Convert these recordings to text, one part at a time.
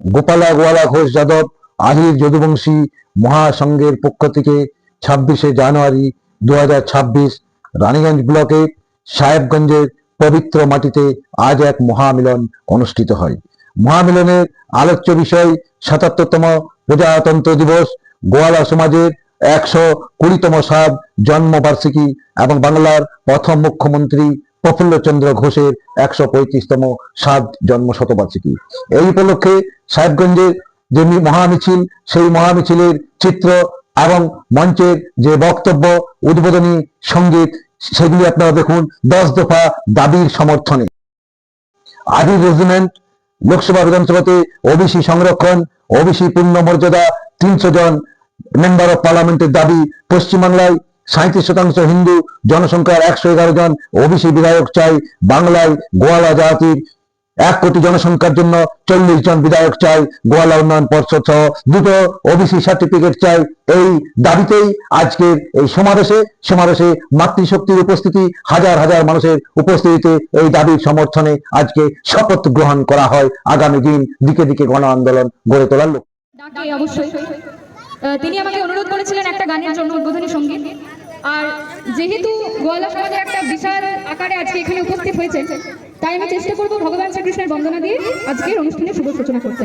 গোপালা গোয়ালা ঘোষ যাদব, আহির যদুবংশী মহাসংঘের পক্ষ থেকে ছাব্বিশে জানুয়ারি দুহাজার ছাব্বিশ রানীগঞ্জ ব্লকে সাহেবগঞ্জের পবিত্র মাটিতে আজ এক মহামিলন অনুষ্ঠিত হয়। মহামিলনের আলোচ্য বিষয় সাতাত্তরতম প্রজাতন্ত্র দিবস। গোয়ালা সমাজের একশো কুড়িতম সাত জন্মবার্ষিকী এবং বাংলার প্রথম মুখ্যমন্ত্রী প্রফুল্লচন্দ্র ঘোষের একশো পঁয়ত্রিশতম সাত জন্ম শতবার্ষিকী এই উপলক্ষে সাহেবগঞ্জের যে মহামিছিল, সেই মহামিছিলের চিত্র এবং মঞ্চের যে বক্তব্য উদ্বোধনী সংগীত, সেগুলি আপনারা দেখুন দশ দফা দাবির সমর্থনে। আদির রেজিমেন্ট লোকসভা বিধানসভাতে ওবিসি সংরক্ষণ ওবিসি পূর্ণ মর্যাদা তিনশো জন মেম্বার অফ পার্লামেন্টের দাবি পশ্চিমবাংলায় সাঁত্রিশ শতাংশ হিন্দু জনসংখ্যার একশো এগারো জন ওবিসি বিধায়ক চাই বাংলায় গোয়ালা জাতির এক কোটি জনসংখ্যার জন্য চল্লিশ জন বিধায়ক চাই গোয়ালা উন্নয়ন পর্ষদ সহ দুটো ওবিসি সার্টিফিকেট চাই। এই দাবিতেই আজকের এই সমাবেশে সমাবেশে মাতৃশক্তির উপস্থিতি হাজার হাজার মানুষের উপস্থিতিতে এই দাবির সমর্থনে আজকে শপথ গ্রহণ করা হয়। আগামী দিন দিকে দিকে গণ আন্দোলন গড়ে তোলার আহ, তিনি আমাকে অনুরোধ করেছিলেন একটা গানের জন্য উদ্বোধনী সংগীত। আর যেহেতু গোয়ালা একটা বিশাল আকারে আজকে এখানে উপস্থিত হয়েছে তাই আমি চেষ্টা করব ভগবান শ্রীকৃষ্ণের বন্দনা দিয়ে আজকের অনুষ্ঠানে শুভ সূচনা করতে।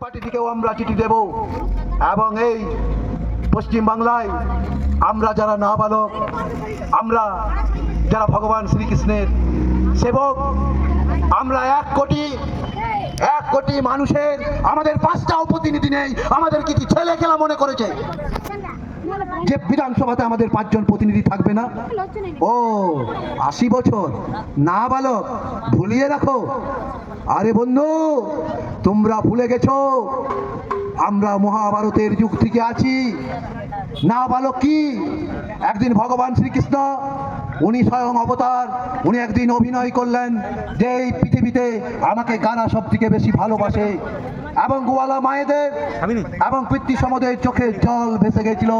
পার্টি থেকেও আমরা চিঠি দেব। এবং এই পশ্চিম বাংলায় আমরা যারা নাবালক, আমরা যারা ভগবান শ্রীকৃষ্ণের সেবক, আমরা এক কোটি এক কোটি মানুষের, আমাদের পাঁচটাও প্রতিনিধি নেই, আমাদের কি কি ছেলে খেলা মনে করেছে? যে বিধানসভাতে আমাদের পাঁচজন প্রতিনিধি থাকবে না? ও, আশি বছর। না বালক ভুলিয়ে রাখো। আরে বন্ধু, তোমরা ভুলে গেছ, আমরা মহাভারতের যুগ থেকে আছি। না বালক কি? একদিন ভগবান শ্রীকৃষ্ণ উনি স্বয়ং অবতার। উনি একদিন অভিনয় করলেন যে এই পৃথিবীতে আমাকে গানা সব থেকে বেশি ভালোবাসে। এবং গোয়ালা মায়েদের এবং পিতৃ সমদের চোখে জল ভেসে গেছিল।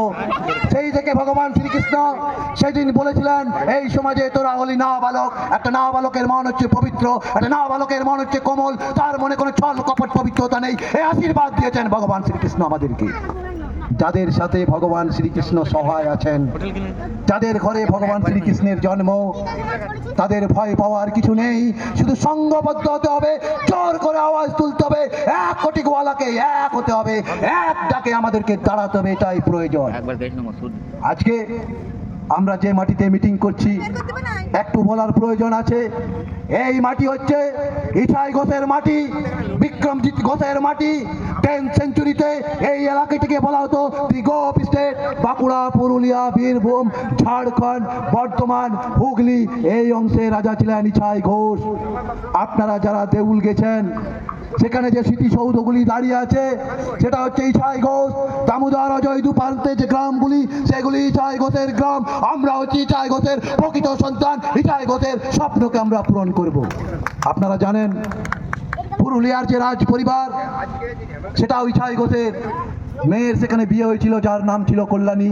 সেই থেকে ভগবান শ্রীকৃষ্ণ সেদিন বলেছিলেন এই সমাজে তোরা হলি না বালক একটা না বালকের মন হচ্ছে পবিত্র একটা না বালকের মন হচ্ছে কোমল। তার মনে কোনো ছল কপট পবিত্রতা নেই। এই আশীর্বাদ দিয়েছেন ভগবান শ্রীকৃষ্ণ আমাদেরকে। যাদের সাথে ভগবান শ্রীকৃষ্ণ সহায় আছেন যাদের ঘরে ভগবান শ্রীকৃষ্ণের জন্ম তাদের ভয় পাওয়ার কিছু নেই শুধু সঙ্গবদ্ধ হতে হবে জোর করে আওয়াজ তুলতে হবে এক কোটি গোয়ালাকে এক হতে হবে এক ডাকে আমাদেরকে দাঁড়াতে হবে এটাই প্রয়োজন। আজকে আমরা যে মাটিতে মিটিং করছি একটু বলার প্রয়োজন আছে। এই মাটি হচ্ছে ইছাই ঘোষের মাটি বিক্রমজিৎ ঘোষের মাটি। টেন সেঞ্চুরিতে এই এলাকাটিকে বলা হতো দি গোপ স্টেট বাঁকুড়া পুরুলিয়া বীরভূম ঝাড়খণ্ড বর্ধমান হুগলি। এই অংশে রাজা ছিলেন ইছাই ঘোষ। আপনারা যারা দেউল গেছেন সেখানে যে স্মৃতিসৌধগুলি দাঁড়িয়ে আছে, সেটা হচ্ছে ইছাই ঘোষ, দামোদর অজয় দুপান্তে যে গ্রামগুলি, সেগুলি ইছাই ঘোষের গ্রাম। আমরা হচ্ছি ইছাই ঘোষের প্রকৃত সন্তান, ইছাই ঘোষের স্বপ্নকে আমরা পূরণ করব। আপনারা জানেন, পুরুলিয়ার যে রাজ পরিবার সেটা ইছাই ঘোষের। মেয়ের সেখানে বিয়ে হয়েছিল, যার নাম ছিল কল্যাণী।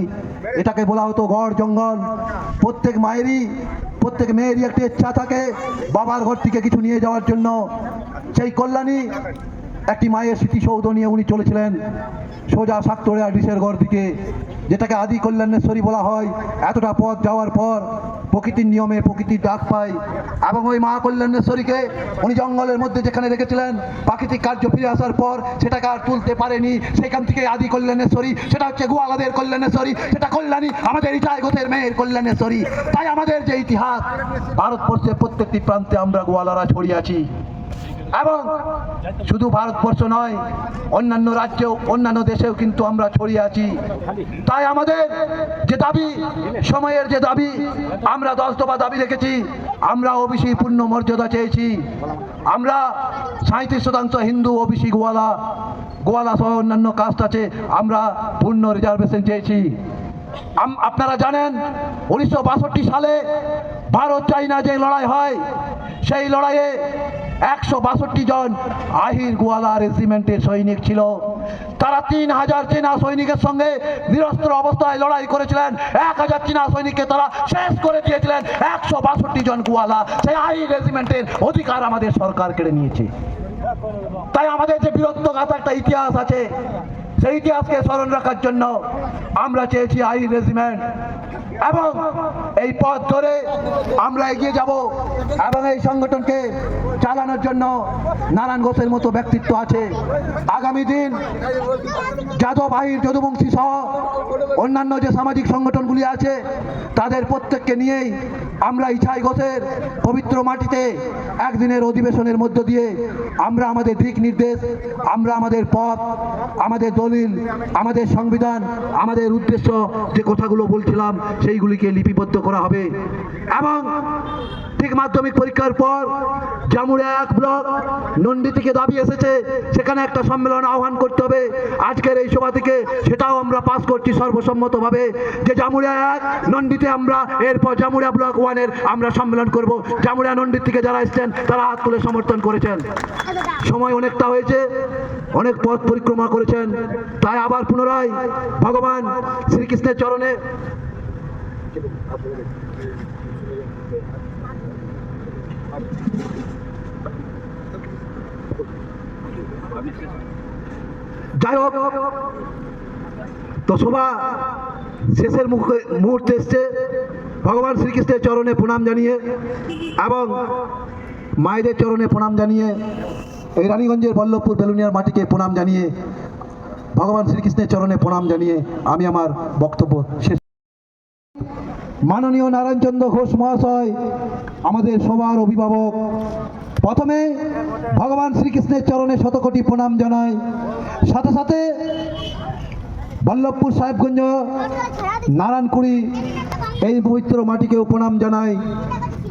এটাকে বলা হতো গড় জঙ্গল। প্রত্যেক মায়েরই, প্রত্যেক মেয়েরই একটি ইচ্ছা থাকে, বাবার ঘর থেকে কিছু নিয়ে যাওয়ার জন্য। সেই কল্যাণী একটি মায়ের স্মৃতিসৌধ নিয়ে উনি চলেছিলেন সোজা সাক্তরিয়া ডিসের ঘর দিকে, যেটাকে আদি কল্যাণেশ্বরী বলা হয়। এতটা পথ যাওয়ার পর প্রকৃতির নিয়মে প্রকৃতির ডাক পায় এবং ওই মা কল্যাণেশ্বরীকে উনি জঙ্গলের মধ্যে যেখানে রেখেছিলেন, প্রাকৃতিক কার্য ফিরে আসার পর সেটাকে আর তুলতে পারেনি। সেখান থেকে আদি কল্যাণেশ্বরী, সেটা হচ্ছে গোয়ালাদের কল্যাণেশ্বরী, সেটা কল্যাণী আমাদের ইটাই গোতের মেয়ের কল্যাণেশ্বরী। তাই আমাদের যে ইতিহাস, ভারতবর্ষের প্রত্যেকটি প্রান্তে আমরা গোয়ালারা ছড়িয়ে আছি। এবং শুধু ভারতবর্ষ নয়, অন্যান্য রাজ্যেও, অন্যান্য দেশেও কিন্তু আমরা ছড়িয়ে আছি। তাই আমাদের যে দাবি, সময়ের যে দাবি, আমরা দশ দফা দাবি রেখেছি। আমরা ওবিসি পূর্ণ মর্যাদা চেয়েছি। আমরা সাঁত্রিশ শতাংশ হিন্দু ওবিসি গোয়ালা গোয়ালা সহ অন্যান্য কাস্ট আছে, আমরা পূর্ণ রিজার্ভেশন চেয়েছি। আপনারা জানেন, উনিশশো বাষট্টি সালে ভারত চাইনা যে লড়াই হয়, সেই লড়াইয়ে একশো বাষট্টি জন আহির গোয়ালা রেজিমেন্টের সৈনিক ছিল। তারা তিন হাজার চীনা সৈনিকের সঙ্গে নিরস্ত্র অবস্থায় লড়াই করেছিলেন। এক হাজার চীনা সৈনিককে তারা শেষ করে দিয়েছিলেন। একশো বাষট্টি জন গোয়ালা সেই আহির রেজিমেন্টের অধিকার আমাদের সরকার কেড়ে নিয়েছে। তাই আমাদের যে বীরত্বগাথা একটা ইতিহাস আছে সেই ইতিহাসকে স্মরণ রাখার জন্য আমরা চেয়েছি আই রেজিমেন্ট, এবং এই পথ ধরে আমরা এগিয়ে যাব এবং এই সংগঠনকে চালানোর জন্য নারায়ণ ঘোষের মতো ব্যক্তিত্ব আছে। আগামী দিন যাদব, আহির, যদুবংশী সহ অন্যান্য যে সামাজিক সংগঠনগুলি আছে, তাদের প্রত্যেককে নিয়েই আমরা ইছাই ঘোষের পবিত্র মাটিতে একদিনের অধিবেশনের মধ্য দিয়ে আমরা আমাদের দিক নির্দেশ, আমরা আমাদের পথ, আমাদের দলিল আমাদের সংবিধান আমাদের উদ্দেশ্য যে কথাগুলো বলছিলাম সেইগুলিকে লিপিবদ্ধ করা হবে। এবং ঠিক মাধ্যমিক পরীক্ষার পর জামুড়ে এক ব্লক নন্দী থেকে দাবি এসেছে, সেখানে একটা সম্মেলন আহ্বান করতে হবে। আজকের এই সভা থেকে সেটাও আমরা পাস করছি সর্বসম্মতভাবে যে জামুড়িয়া এক, নন্দীতে আমরা, এরপর জামুড়িয়া ব্লক ওয়ানের আমরা সম্মেলন করব। জামুড়িয়া নন্দীর থেকে যারা এসছেন, তারা হাত তুলে সমর্থন করেছেন। সময় অনেকটা হয়েছে, অনেক পথ পরিক্রমা করেছেন। তাই আবার পুনরায় ভগবান শ্রীকৃষ্ণের চরণে যাই হোক তো সভা শেষের মুখে মুহূর্তে এসছে। ভগবান শ্রীকৃষ্ণের চরণে প্রণাম জানিয়ে এবং মায়েদের চরণে প্রণাম জানিয়ে এই রানীগঞ্জের বল্লভপুর বেলুনিয়ার মাটিকে প্রণাম জানিয়ে ভগবান শ্রীকৃষ্ণের চরণে প্রণাম জানিয়ে আমি আমার বক্তব্য শেষ মাননীয় নারায়ণচন্দ্র ঘোষ মহাশয়, আমাদের সবার অভিভাবক। প্রথমে ভগবান শ্রীকৃষ্ণের চরণে শতকোটি প্রণাম জানাই। সাথে সাথে বল্লভপুর সাহেবগঞ্জ, নারায়ণকুড়ি, এই পবিত্র মাটিকেও প্রণাম জানাই।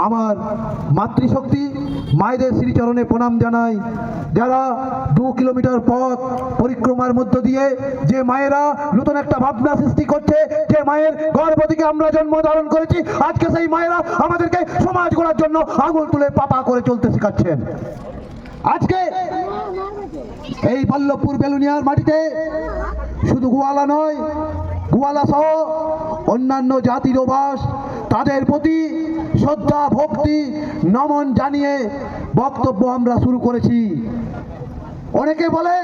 আমার মাতৃশক্তি মায়েদের শ্রীচরণে প্রণাম জানাই। যারা দু কিলোমিটার পথ পরিক্রমার মধ্য দিয়ে যে মায়েরা নতুন একটা ভাবনা সৃষ্টি করছে, যে মায়ের গর্ভ থেকে আমরা জন্ম ধারণ করেছি, আজকে সেই মায়েরা আমাদেরকে সমাজ গড়ার জন্য আঙুল তুলে পাপা করে চলতে শেখাচ্ছেন। আজকে এই বল্লভপুর বেলুনিয়ার মাটিতে শুধু গোয়ালা নয়, গোয়ালা সহ অন্যান্য জাতিরও বাস তাদের প্রতি শ্রদ্ধা, ভক্তি, নমন জানিয়ে বক্তব্য আমরা শুরু করেছি। অনেকে বলে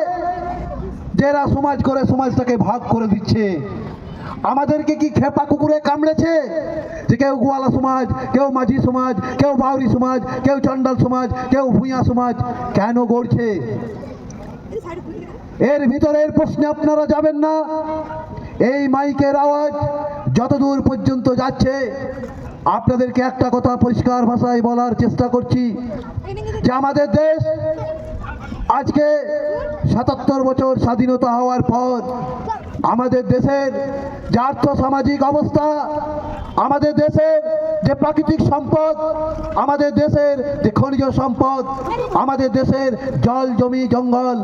যে এরা সমাজ করে, সমাজটাকে ভাগ করে দিচ্ছে। আমাদেরকে কি খেপা কুকুরে কামড়েছে? যে কেউ গোয়ালা সমাজ, কেউ মাঝি সমাজ, কেউ বাউরি সমাজ, কেউ চন্ডাল সমাজ, কেউ ভূঁইয়া সমাজ কেন গড়ছে? এর ভিতরের প্রশ্নে আপনারা যাবেন না। এই মাইকের আওয়াজ যতদূর পর্যন্ত যাচ্ছে, আপনাদেরকে একটা কথা পরিষ্কার ভাষায় বলার চেষ্টা করছি যে আমাদের দেশ আজকে সাতাত্তর বছর স্বাধীনতা হওয়ার পর আমাদের দেশের যে আর্থ সামাজিক অবস্থা, আমাদের দেশের যে প্রাকৃতিক সম্পদ, আমাদের দেশের যে খনিজ সম্পদ, আমাদের দেশের জল, জমি, জঙ্গল,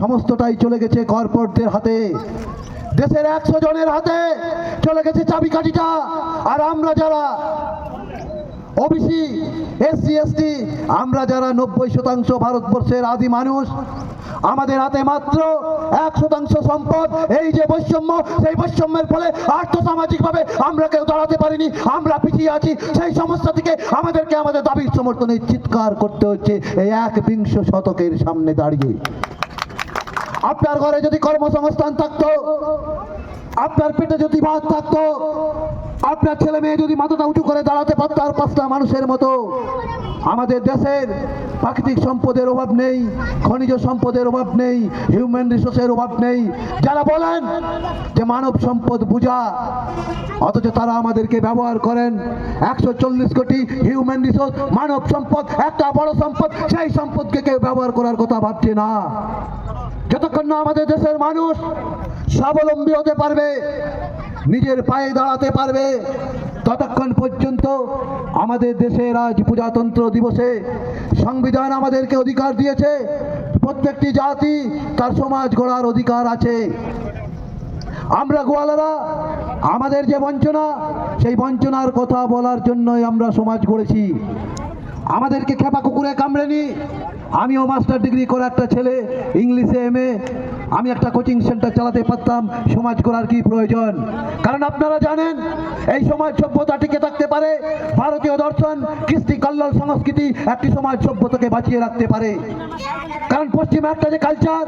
সমস্তটাই চলে গেছে কর্পোরেটদের হাতে। দেশের একশো জনের হাতে চলে গেছে চাবিকাঠিটা আর আমরা যারা ওবিসি, এসসি, এসটি, আমরা যারা নব্বই শতাংশ ভারতবর্ষের আদি মানুষ, আমাদের হাতে মাত্র এক শতাংশ সম্পদ। এই যে বৈষম্য, সেই বৈষম্যের ফলে আর্থসামাজিকভাবে আমরা কেউ দাঁড়াতে পারিনি, আমরা পিছিয়ে আছি। সেই সমস্যা থেকে আমাদেরকে আমাদের দাবির সমর্থনে চিৎকার করতে হচ্ছে এই এক বিংশ শতকের সামনে দাঁড়িয়ে। আপনার ঘরে যদি কর্মসংস্থান থাকতো আপনার পেটে যদি ভাত থাকতো আপনার ছেলে মেয়ে যদি মাথাটা উঁচু করে দাঁড়াতে পারত আর পাঁচটা মানুষের মতো, আমাদের দেশের প্রাকৃতিক সম্পদের অভাব নেই, খনিজ সম্পদের অভাব নেই হিউম্যান রিসোর্সের অভাব নেই। যারা বলেন যে মানব সম্পদ পূজা অথচ তারা আমাদেরকে ব্যবহার করেন। একশো চল্লিশ কোটি হিউম্যান রিসোর্স মানব সম্পদ, একটা বড় সম্পদ, সেই সম্পদকে কেউ ব্যবহার করার কথা ভাবছে না। যতক্ষণ না আমাদের দেশের মানুষ স্বাবলম্বী হতে পারবে নিজের পায়ে দাঁড়াতে পারবে। ততক্ষণ পর্যন্ত আমাদের দেশের আজ প্রজাতন্ত্র দিবসে সংবিধান আমাদেরকে অধিকার দিয়েছে। প্রত্যেকটি জাতি তার সমাজ গড়ার অধিকার আছে। আমরা গোয়ালারা, আমাদের যে বঞ্চনা, সেই বঞ্চনার কথা বলার জন্যই আমরা সমাজ গড়েছি। আমাদেরকে খেপা কুকুরে কামড়েনি আমিও মাস্টার ডিগ্রি করা একটা ছেলে, ইংলিশে এম আমি একটা কোচিং সেন্টার চালাতে পারতাম, সমাজ করার কি প্রয়োজন? কারণ আপনারা জানেন, এই সমাজ সভ্যতা টিকে থাকতে পারে, ভারতীয় দর্শন, কৃষ্টি কল্যাণ সংস্কৃতি, একটি সমাজ সভ্যতাকে বাঁচিয়ে রাখতে পারে। কারণ পশ্চিমে একটা যে কালচার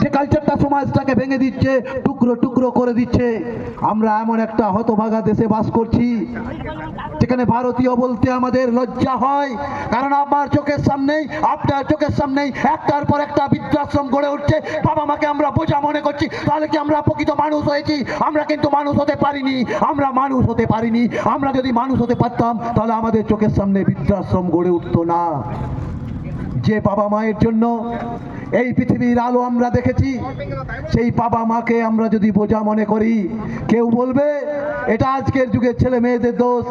সে কালচারটা সমাজটাকে ভেঙে দিচ্ছে, টুকরো টুকরো করে দিচ্ছে। আমরা এমন একটা হতভাগা দেশে বাস করছি, যেখানে ভারতীয় বলতে আমাদের লজ্জা হয়, কারণ আমার চোখের সামনেই, আপনার চোখের সামনেই একটার পর একটা বৃদ্ধাশ্রম গড়ে উঠছে, বাবা মাকে আমরা বোঝা মনে করছি, তাহলে কি আমরা প্রকৃত মানুষ হয়েছি? আমরা কিন্তু মানুষ হতে পারিনি। আমরা মানুষ হতে পারিনি। আমরা যদি মানুষ হতে পারতাম, তাহলে আমাদের চোখের সামনে বৃদ্ধাশ্রম গড়ে উঠতো না। যে বাবা মায়ের জন্য এই পৃথিবীর আলো আমরা দেখেছি। সেই বাবা মাকে আমরা যদি বোঝা মনে করি, কেউ বলবে, এটা আজকের যুগের ছেলে মেয়েদের দোষ।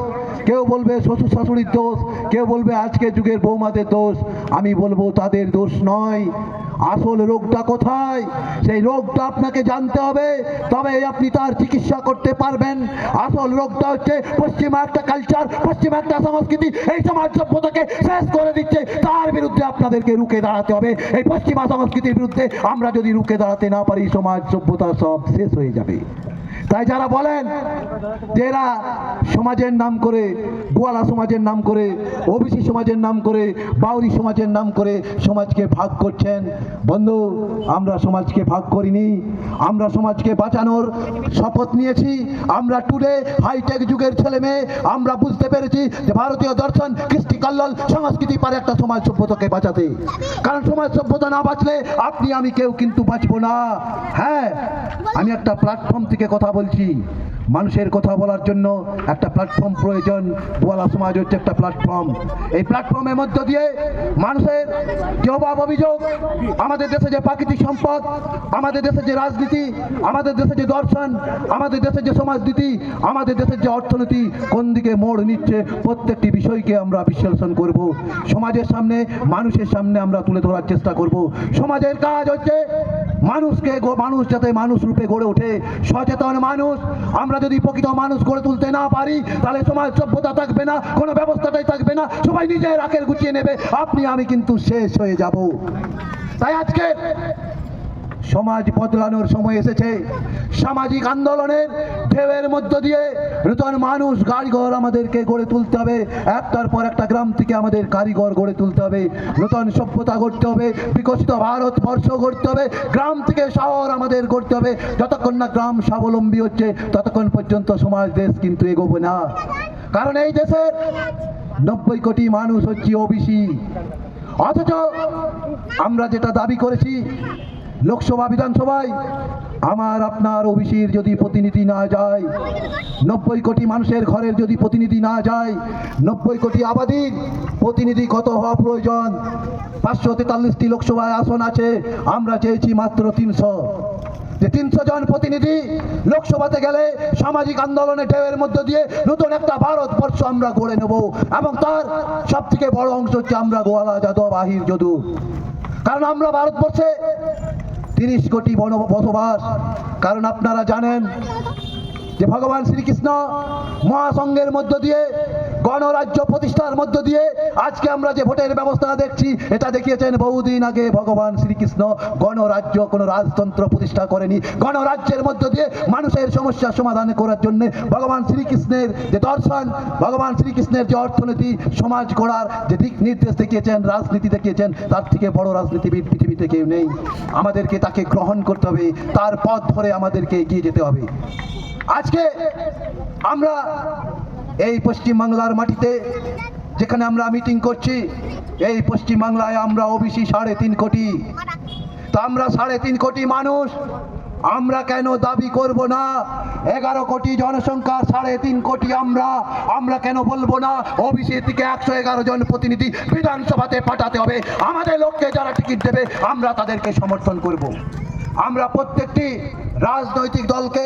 কেউ বলবে, শ্বশুর শাশুড়ির দোষ। কেউ বলবে, আজকের যুগের বৌমাদের দোষ। আমি বলব, তাদের দোষ নয়। আসল রোগটা কোথায়? সেই রোগটা আপনাকে জানতে হবে। তবে আপনি তার চিকিৎসা করতে পারবেন। আসল রোগটা হচ্ছে পশ্চিমা একটা কালচার পশ্চিমা একটা সংস্কৃতি। এই সমাজ সভ্যতাকে শেষ করে দিচ্ছে। তার বিরুদ্ধে আপনাদেরকে রুখে দাঁড়াতে হবে। এই পশ্চিমা সংস্কৃতির বিরুদ্ধে আমরা যদি রুখে দাঁড়াতে না পারি সমাজ সভ্যতা সব শেষ হয়ে যাবে। তাই যারা বলেন যে এরা সমাজের নাম করে, গোয়ালা সমাজের নাম করে, ওবিসি সমাজের নাম করে, বাউরি সমাজের নাম করে সমাজকে ভাগ করছেন, বন্ধু, আমরা সমাজকে ভাগ করিনি, আমরা সমাজকে বাঁচানোর শপথ নিয়েছি, আমরা টুডে হাইটেক যুগের ছেলে মেয়ে, আমরা বুঝতে পেরেছি যে ভারতীয় দর্শন, কৃষ্টি কল্যাণ সংস্কৃতি পারে একটা সমাজ সভ্যতাকে বাঁচাতে। কারণ সমাজ সভ্যতা না বাঁচলে আপনি, আমি কেউ কিন্তু বাঁচবো না। হ্যাঁ আমি একটা প্ল্যাটফর্ম থেকে কথা বলছি মানুষের কথা বলার জন্য একটা প্ল্যাটফর্ম প্রয়োজন। গোয়ালা সমাজ হচ্ছে একটা প্ল্যাটফর্ম এই প্ল্যাটফর্মের মধ্য দিয়ে মানুষের যে অভাব অভিযোগ, আমাদের দেশে যে প্রাকৃতিক সম্পদ, আমাদের দেশে যে রাজনীতি, আমাদের দেশে যে দর্শন, আমাদের দেশের যে সমাজনীতি, আমাদের দেশের যে অর্থনীতি, কোন দিকে মোড় নিচ্ছে প্রত্যেকটি বিষয়কে আমরা বিশ্লেষণ করব। সমাজের সামনে, মানুষের সামনে আমরা তুলে ধরার চেষ্টা করব। সমাজের কাজ হচ্ছে মানুষকে মানুষ যাতে মানুষ রূপে গড়ে ওঠে। সচেতন মানুষ, আমরা যদি প্রকৃত মানুষ গড়ে তুলতে না পারি, তাহলে সমাজ সভ্যতা থাকবে না, কোনো ব্যবস্থাটাই থাকবে না, সবাই নিজের রাখের গুছিয়ে নেবে, আপনি, আমি কিন্তু শেষ হয়ে যাব। তাই আজকে সমাজ বদলানোর সময় এসেছে। সামাজিক আন্দোলনের ঢেউয়ের মধ্য দিয়ে নূতন মানুষ কারিগর আমাদেরকে গড়ে তুলতে হবে। একটার পর একটা গ্রাম থেকে আমাদের কারিগর গড়ে তুলতে হবে। নূতন সভ্যতা গড়তে হবে, বিকশিত ভারতবর্ষ গড়তে হবে। গ্রাম থেকে শহর আমাদের গড়তে হবে। যতক্ষণ না গ্রাম স্বাবলম্বী হচ্ছে, ততক্ষণ পর্যন্ত সমাজ, দেশ কিন্তু এগোবে না। কারণ এই দেশের নব্বই কোটি মানুষ হচ্ছে ওবিসি। অথচ আমরা যেটা দাবি করেছি লোকসভা বিধানসভায় আমার আপনার ওবিসির যদি প্রতিনিধি না যায়, নব্বই কোটি মানুষের ঘরের যদি প্রতিনিধি না যায়, নব্বই কোটি আবাদির প্রতিনিধি কত হওয়া প্রয়োজন? পাঁচশো তেতাল্লিশটি লোকসভায় আসন আছে, আমরা চেয়েছি মাত্র তিনশো। যে তিনশো জন প্রতিনিধি লোকসভাতে গেলে সামাজিক আন্দোলনে ঢেউয়ের মধ্য দিয়ে নতুন একটা ভারতবর্ষ আমরা গড়ে নেব, এবং তার সব থেকে বড় অংশ হচ্ছে আমরা গোয়ালা যাদব আহির যদু। কারণ আমরা ভারতবর্ষে তিরিশ কোটি বন বসবাস। কারণ আপনারা জানেন যে ভগবান শ্রীকৃষ্ণ মহাসংঘের মধ্য দিয়ে গণরাজ্য প্রতিষ্ঠার মধ্য দিয়ে আজকে আমরা যে ভোটের ব্যবস্থা দেখছি, এটা দেখিয়েছেন বহুদিন আগে ভগবান শ্রীকৃষ্ণ। গণরাজ্য কোনো রাজতন্ত্র প্রতিষ্ঠা করেনি। গণরাজ্যের মধ্য দিয়ে মানুষের সমস্যা সমাধান করার জন্য ভগবান শ্রীকৃষ্ণের যে দর্শন, ভগবান শ্রীকৃষ্ণের যে অর্থনীতি, সমাজ গড়ার যে দিক নির্দেশ দেখিয়েছেন, রাজনীতি দেখিয়েছেন, তার থেকে বড় রাজনীতিবিদ পৃথিবীতে কেউ নেই। আমাদেরকে তাকে গ্রহণ করতে হবে, তার পথ ধরে আমাদেরকে এগিয়ে যেতে হবে। আজকে আমরা এই পশ্চিমবাংলার মাটিতে যেখানে আমরা মিটিং করছি, এই পশ্চিমবাংলায় আমরা ওবিসি সাড়ে তিন কোটি। তা আমরা সাড়ে তিন কোটি মানুষ, আমরা কেন দাবি করব না? এগারো কোটি জনসংখ্যার সাড়ে তিন কোটি আমরা আমরা কেন বলব না? ওবিসি থেকে একশো এগারো জন প্রতিনিধি বিধানসভাতে পাঠাতে হবে। আমাদের লোককে যারা টিকিট দেবে, আমরা তাদেরকে সমর্থন করব। আমরা প্রত্যেকটি রাজনৈতিক দলকে